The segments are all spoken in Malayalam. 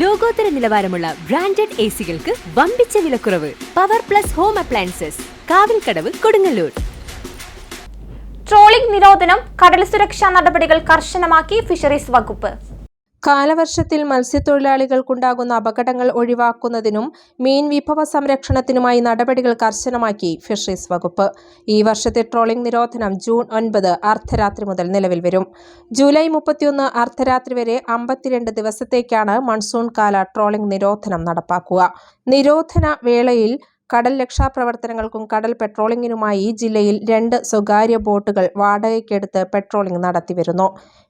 ലോകോത്തര നിലവാരമുള്ള ബ്രാൻഡഡ് എ സികൾക്ക് വമ്പിച്ച വിലക്കുറവ്. Power plus home appliances. Kavilkadavu Kodungallur. Trawling നിരോധനം കടൽ സുരക്ഷാ നടപടികൾ കർശനമാക്കി ഫിഷറീസ് വകുപ്പ്. കാലവർഷത്തിൽ മത്സ്യത്തൊഴിലാളികൾക്കുണ്ടാകുന്ന അപകടങ്ങൾ ഒഴിവാക്കുന്നതിനും മീൻ വിഭവ സംരക്ഷണത്തിനുമായി നടപടികൾ കർശനമാക്കി ഫിഷറീസ് വകുപ്പ്. ഈ വർഷത്തെ ട്രോളിംഗ് നിരോധനം ജൂൺ ഒൻപത് അർദ്ധരാത്രി മുതൽ നിലവിൽ വരും. ജൂലൈ മുപ്പത്തിയൊന്ന് അർദ്ധരാത്രി വരെ അമ്പത്തിരണ്ട് ദിവസത്തേക്കാണ് മൺസൂൺ കാല ട്രോളിംഗ് നിരോധനം നടപ്പാക്കുക. നിരോധന വേളയിൽ കടൽ രക്ഷാപ്രവർത്തനങ്ങൾക്കും കടൽ പെട്രോളിംഗിനുമായി ജില്ലയിൽ രണ്ട് സ്വകാര്യ ബോട്ടുകൾ വാടകയ്ക്കെടുത്ത് patrolling നടത്തിവരുന്നു.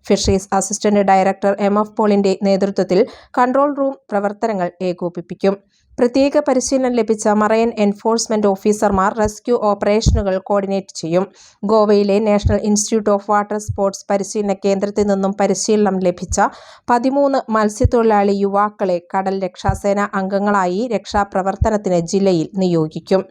Fisheries assistant director M F പോളിന്റെ നേതൃത്വത്തിൽ കൺട്രോൾ റൂം പ്രവർത്തനങ്ങൾ ഏകോപിപ്പിക്കും. പ്രത്യേക പരിശീലനം ലഭിച്ച മറൈൻ എൻഫോഴ്സ്മെന്റ് ഓഫീസർമാർ റെസ്ക്യൂ ഓപ്പറേഷനുകൾ കോർഡിനേറ്റ് ചെയ്യും. ഗോവയിലെ national institute of water sports പരിശീലന കേന്ദ്രത്തിൽ നിന്നും പരിശീലനം ലഭിച്ച പതിമൂന്ന് മത്സ്യത്തൊഴിലാളി യുവാക്കളെ കടൽ രക്ഷാസേന അംഗങ്ങളായി രക്ഷാപ്രവർത്തനത്തിന് ജില്ലയിൽ നിയോഗിക്കും.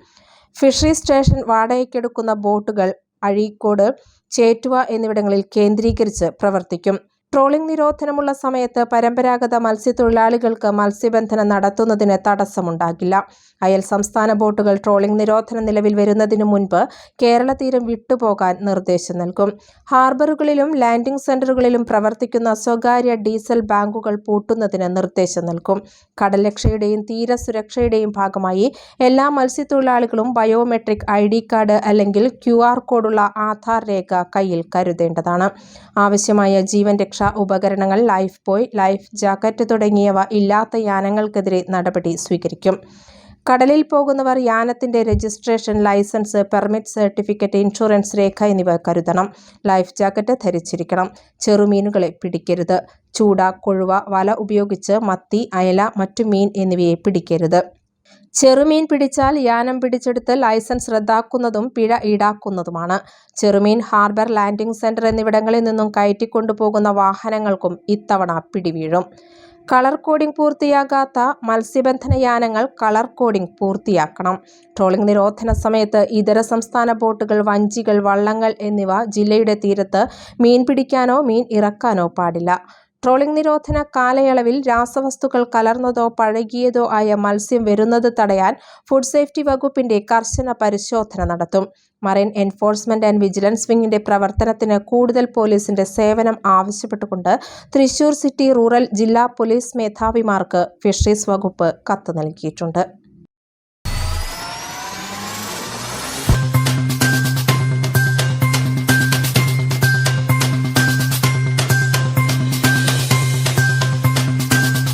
ഫിഷറി സ്റ്റേഷൻ വാടകയ്ക്കെടുക്കുന്ന ബോട്ടുകൾ അഴീക്കോട് ചേറ്റുവ എന്നിവിടങ്ങളിൽ കേന്ദ്രീകരിച്ച് പ്രവർത്തിക്കും. ട്രോളിംഗ് നിരോധനമുള്ള സമയത്ത് പരമ്പരാഗത മത്സ്യത്തൊഴിലാളികൾക്ക് മത്സ്യബന്ധനം നടത്തുന്നതിന് തടസ്സമുണ്ടാകില്ല. അയൽ സംസ്ഥാന ബോട്ടുകൾ ട്രോളിംഗ് നിരോധനം നിലവിൽ വരുന്നതിനു മുൻപ് കേരള തീരം വിട്ടുപോകാൻ നിർദ്ദേശം നൽകും. ഹാർബറുകളിലും ലാൻഡിംഗ് സെന്ററുകളിലും പ്രവർത്തിക്കുന്ന സ്വകാര്യ ഡീസൽ ബാങ്കുകൾ പൂട്ടുന്നതിന് നിർദ്ദേശം നൽകും. കടൽരക്ഷയുടെയും തീരസുരക്ഷയുടെയും ഭാഗമായി എല്ലാ മത്സ്യത്തൊഴിലാളികളും ബയോമെട്രിക് ഐ ഡി കാർഡ് അല്ലെങ്കിൽ ക്യു ആർ കോഡുള്ള ആധാർ രേഖ കയ്യിൽ കരുതേണ്ടതാണ്. ആവശ്യമായ ജീവൻ രക്ഷാ ഉപകരണങ്ങൾ ലൈഫ് ബോയ് ലൈഫ് ജാക്കറ്റ് തുടങ്ങിയവ ഇല്ലാത്ത യാനങ്ങൾക്കെതിരെ നടപടി സ്വീകരിക്കും. കടലിൽ പോകുന്നവർ യാനത്തിന്റെ registration license permit certificate insurance രേഖ എന്നിവ കരുതണം. Life jacket ധരിച്ചിരിക്കണം. ചെറുമീനുകളെ പിടിക്കരുത്. ചൂട കൊഴുവ വല ഉപയോഗിച്ച് മത്തി അയല മറ്റു മീൻ എന്നിവയെ പിടിക്കരുത്. ചെറുമീൻ പിടിച്ചാൽ യാനം പിടിച്ചെടുത്ത് ലൈസൻസ് റദ്ദാക്കുന്നതും പിഴ ഈടാക്കുന്നതുമാണ്. ചെറുമീൻ ഹാർബർ ലാൻഡിംഗ് സെന്റർ എന്നിവിടങ്ങളിൽ നിന്നും കയറ്റിക്കൊണ്ടുപോകുന്ന വാഹനങ്ങൾക്കും ഇത്തവണ പിടിവീഴും. കളർ കോഡിംഗ് പൂർത്തിയാകാത്ത മത്സ്യബന്ധന യാനങ്ങൾ കളർ കോഡിംഗ് പൂർത്തിയാക്കണം. ട്രോളിംഗ് നിരോധന സമയത്ത് ഇതര സംസ്ഥാന ബോട്ടുകൾ വഞ്ചികൾ വള്ളങ്ങൾ എന്നിവ ജില്ലയുടെ തീരത്ത് മീൻ പിടിക്കാനോ മീൻ ഇറക്കാനോ പാടില്ല. ട്രോളിംഗ് നിരോധന കാലയളവിൽ രാസവസ്തുക്കൾ കലർന്നതോ പഴകിയതോ ആയ മത്സ്യം വരുന്നത് തടയാൻ ഫുഡ് സേഫ്റ്റി വകുപ്പിന്റെ കർശന പരിശോധന നടത്തും. മറൈൻ എൻഫോഴ്സ്മെന്റ് ആൻഡ് വിജിലൻസ് വിങ്ങിന്റെ പ്രവർത്തനത്തിന് കൂടുതൽ പോലീസിന്റെ സേവനം ആവശ്യപ്പെട്ടുകൊണ്ട് തൃശൂർ സിറ്റി റൂറൽ ജില്ലാ പോലീസ് മേധാവിമാർക്ക് ഫിഷറീസ് വകുപ്പ് കത്ത് നൽകിയിട്ടുണ്ട്.